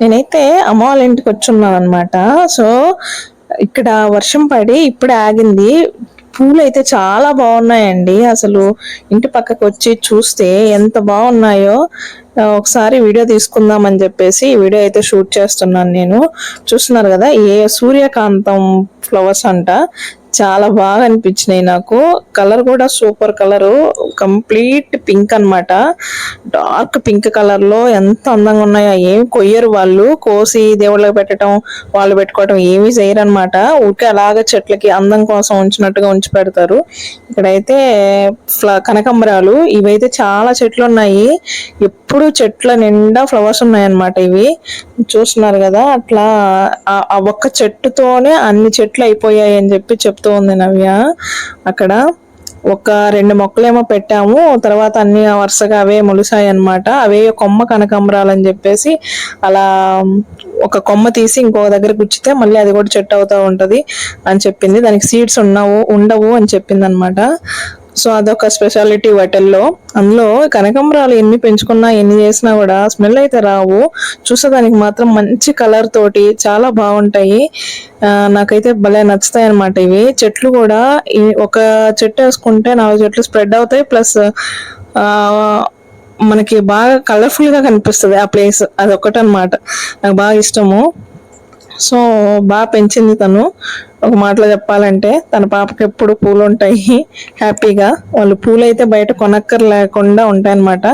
నేనైతే అమ్మ వాళ్ళ ఇంటికి వచ్చున్నాను అనమాట సో ఇక్కడ వర్షం పడి ఇప్పుడే ఆగింది. పూలు అయితే చాలా బాగున్నాయండి. అసలు ఇంటి పక్కకు వచ్చి చూస్తే ఎంత బాగున్నాయో. ఒకసారి వీడియో తీసుకుందాం అని చెప్పేసి ఈ వీడియో అయితే షూట్ చేస్తున్నాను నేను. చూస్తున్నారు కదా ఏ సూర్యకాంతం ఫ్లవర్స్ అంట. చాలా బాగా అనిపించినాయి నాకు. కలర్ కూడా సూపర్ కలరు. కంప్లీట్ పింక్ అన్నమాట. డార్క్ పింక్ కలర్లో ఎంత అందంగా ఉన్నాయో ఏం కొయ్యరు వాళ్ళు. కోసి దేవుళ్ళకి పెట్టడం వాళ్ళు పెట్టుకోవడం ఏమీ చేయరు అనమాట ఊరికే అలాగ చెట్లకి అందం కోసం ఉంచినట్టుగా ఉంచి పెడతారు. ఇక్కడైతే ఫ్ల కనకంబరాలు. ఇవైతే చాలా చెట్లు ఉన్నాయి ఎప్పుడు చెట్ల నిండా ఫ్లవర్స్ ఉన్నాయి అన్నమాట ఇవి. చూస్తున్నారు కదా అట్లా ఆ- ఆ ఒక్క చెట్టుతోనే అన్ని చెట్లు అయిపోయాయి అని చెప్పి చెప్తూ ఉంది నవ్య. అక్కడ ఒక రెండు మొక్కలేమో పెట్టాము. తర్వాత అన్ని వరుసగా అవే మొలిసాయి అన్నమాట అవే కొమ్మ కనకాంబరాలు అని చెప్పేసి అలా ఒక కొమ్మ తీసి ఇంకో దగ్గర గుచ్చితే మళ్ళీ అది కూడా చెట్టు అవుతా ఉంటది అని చెప్పింది. దానికి సీడ్స్ ఉన్నావు ఉండవు అని చెప్పింది అనమాట సో అదొక స్పెషాలిటీ వాటిల్లో. అందులో కనకాంబరాలు ఎన్ని పెంచుకున్నా ఎన్ని చేసినా కూడా స్మెల్ అయితే రావు. చూసేదానికి మాత్రం మంచి కలర్ తోటి చాలా బాగుంటాయి. నాకైతే భలే నచ్చుతాయి అనమాట ఇవి. చెట్లు కూడా ఒక చెట్టు వేసుకుంటే నాలుగు చెట్లు స్ప్రెడ్ అవుతాయి. ప్లస్ మనకి బాగా కలర్ఫుల్గా కనిపిస్తుంది ఆ ప్లేస్ అది ఒకటి అనమాట నాకు బాగా ఇష్టము. సో బాగా పెంచింది తను. ఒక మాటలో చెప్పాలంటే తన పాపకి ఎప్పుడు పూలు ఉంటాయి హ్యాపీగా. వాళ్ళు పూలు అయితే బయట కొనక్కర్ లేకుండా ఉంటాయన్నమాట.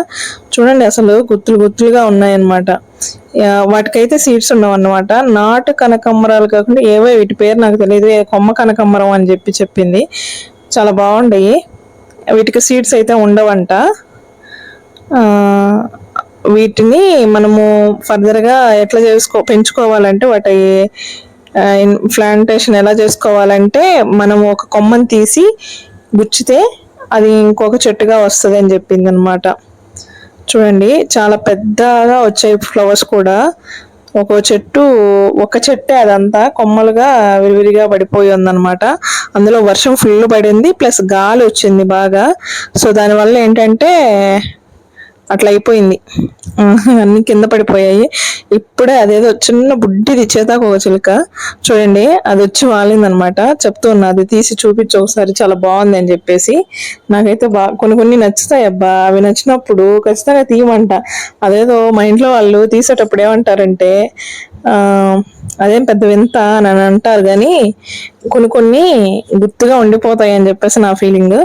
చూడండి అసలు గుత్తులు గుత్తులుగా ఉన్నాయన్నమాట. వాటికైతే సీడ్స్ ఉండవు నాటు కనకమ్మరాలు కాకుండా ఏవో వీటి పేరు నాకు తెలియదు. కొమ్మ కనకమ్మరం అని చెప్పి చెప్పింది. చాలా బాగుండయి. వీటికి సీడ్స్ అయితే ఉండవంట. వీటిని మనము ఫర్దర్గా ఎట్లా చేసుకో పెంచుకోవాలంటే వాటి ప్లాంటేషన్ ఎలా చేసుకోవాలంటే మనము ఒక కొమ్మని తీసి గుచ్చితే అది ఇంకొక చెట్టుగా వస్తుంది అని చెప్పింది అనమాట చూడండి చాలా పెద్దగా వచ్చాయి ఫ్లవర్స్ కూడా. ఒక చెట్టు ఒక చెట్టే అదంతా కొమ్మలుగా విరివిరిగా పడిపోయి ఉందన్నమాట అందులో వర్షం ఫుల్ పడింది ప్లస్ గాలి వచ్చింది బాగా. సో దానివల్ల ఏంటంటే అట్లా అయిపోయింది అన్ని కింద పడిపోయాయి. ఇప్పుడే అదేదో చిన్న బుడ్డిది చేతాకు ఒక చిలుక. చూడండి అది వచ్చి వాలిందనమాట. చెప్తూ ఉన్నా అది తీసి చూపించు ఒకసారి చాలా బాగుంది అని చెప్పేసి. నాకైతే బాగా కొన్ని కొన్ని నచ్చుతాయి అబ్బా. అవి నచ్చినప్పుడు ఖచ్చితంగా తీయమంట. అదేదో మా ఇంట్లో వాళ్ళు తీసేటప్పుడు ఏమంటారంటే అదేం పెద్ద వింత అని అంటారు. కానీ కొన్ని కొన్ని గుర్తుగా ఉండిపోతాయి అని చెప్పేసి నా ఫీలింగ్.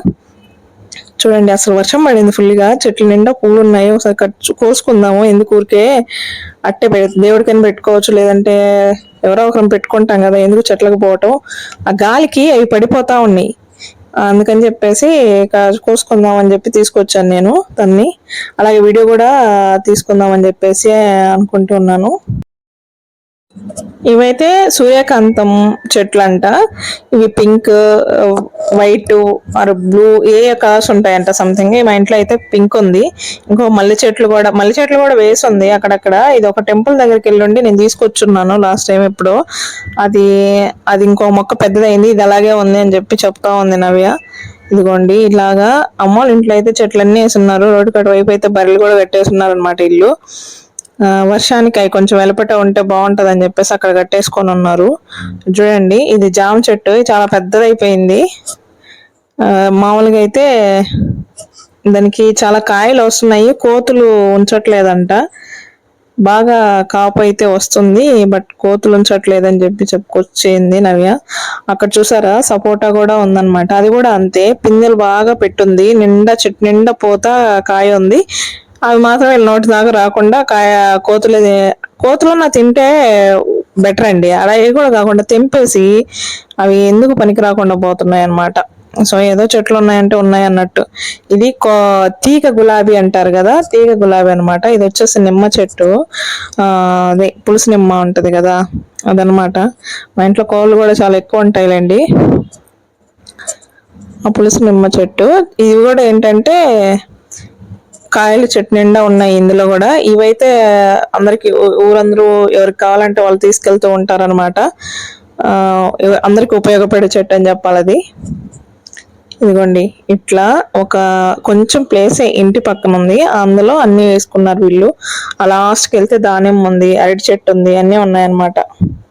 చూడండి అసలు వర్షం పడింది ఫుల్గా. చెట్ల నిండా పూలు ఉన్నాయి. ఒకసారి కట్ కోసుకుందాము. ఎందుకు ఊరికే అట్టే పె దేవుడికైనా పెట్టుకోవచ్చు లేదంటే ఎవరో ఒకరిని పెట్టుకుంటాం కదా ఎందుకు చెట్లకు పోవటం? ఆ గాలికి అవి పడిపోతా ఉన్నాయి. అందుకని చెప్పేసి కోసుకుందాం అని చెప్పి తీసుకొచ్చాను నేను దాన్ని అలాగే వీడియో కూడా తీసుకుందాం అని చెప్పేసి అనుకుంటున్నాను. ఇవైతే సూర్యకాంతం చెట్లు అంట ఇవి pink white or blue a colours ఉంటాయంట సంథింగ్ మా ఇంట్లో అయితే పింక్ ఉంది. ఇంకో మల్లె చెట్లు కూడా మల్లె చెట్లు కూడా వేసి ఉంది అక్కడక్కడ. ఇది ఒక టెంపుల్ దగ్గరికి వెళ్ళుండి నేను తీసుకొచ్చున్నాను లాస్ట్ టైం ఎప్పుడో. అది అది ఇంకో మొక్క పెద్దదైంది. ఇది అలాగే ఉంది అని చెప్పి చెప్తా ఉంది నవ్య. ఇదిగోండి ఇలాగా అమ్మ ఇంట్లో అయితే చెట్లన్నీ వేసున్నారు. రోడ్డు కట్ వైపు అయితే బర్రెలు కూడా కట్టేస్తున్నారు అనమాట ఇల్లు. వర్షానికి అవి కొంచెం వెలపట ఉంటే బాగుంటది అని చెప్పేసి అక్కడ కట్టేసుకొని ఉన్నారు. చూడండి ఇది జామ చెట్టు చాలా పెద్దదైపోయింది. మామూలుగా అయితే దానికి చాలా కాయలు వస్తున్నాయి కోతులు ఉంచట్లేదంట. బాగా కాపు అయితే వస్తుంది బట్ కోతులు ఉంచట్లేదని చెప్పి చెప్పుకొచ్చింది నవ్య. అక్కడ చూసారా సపోటా కూడా ఉందన్నమాట. అది కూడా అంతే పిందెలు బాగా పెట్టుంది నిండా చెట్టు నిండా పోత కాయ ఉంది. అవి మాత్రం వీళ్ళ నోటి దాకా రాకుండా కాయ కోతులు కోతులన్నా తింటే బెటర్ అండి. అలా ఏ కూడా కాకుండా తెంపేసి అవి ఎందుకు పనికి రాకుండా పోతున్నాయి అన్నమాట. సో ఏదో చెట్లు ఉన్నాయంటే ఉన్నాయి అన్నట్టు. ఇది కో- తీగ గులాబీ అంటారు కదా తీగ గులాబీ అన్నమాట. ఇది వచ్చేసి నిమ్మ చెట్టు. అదే పులుసు నిమ్మ ఉంటుంది కదా అదనమాట మా ఇంట్లో కోళ్ళు కూడా చాలా ఎక్కువ ఉంటాయిలేండి. ఆ పులుసు నిమ్మ చెట్టు. ఇది కూడా ఏంటంటే కాయలు చెట్టు నిండా ఉన్నాయి ఇందులో కూడా. ఇవైతే అందరికి ఊరందరూ ఎవరికి కావాలంటే వాళ్ళు తీసుకెళ్తూ ఉంటారనమాట అందరికి ఉపయోగపడే చెట్టు అని చెప్పాలి అది ఇదిగోండి ఇట్లా ఒక కొంచెం ప్లేస్ ఇంటి పక్కన ఉంది. అందులో అన్ని వేసుకున్నారు వీళ్ళు. ఆ లాస్ట్కి వెళ్తే దానిమ్మ ఉంది అరటి చెట్టు ఉంది అన్నీ ఉన్నాయన్నమాట.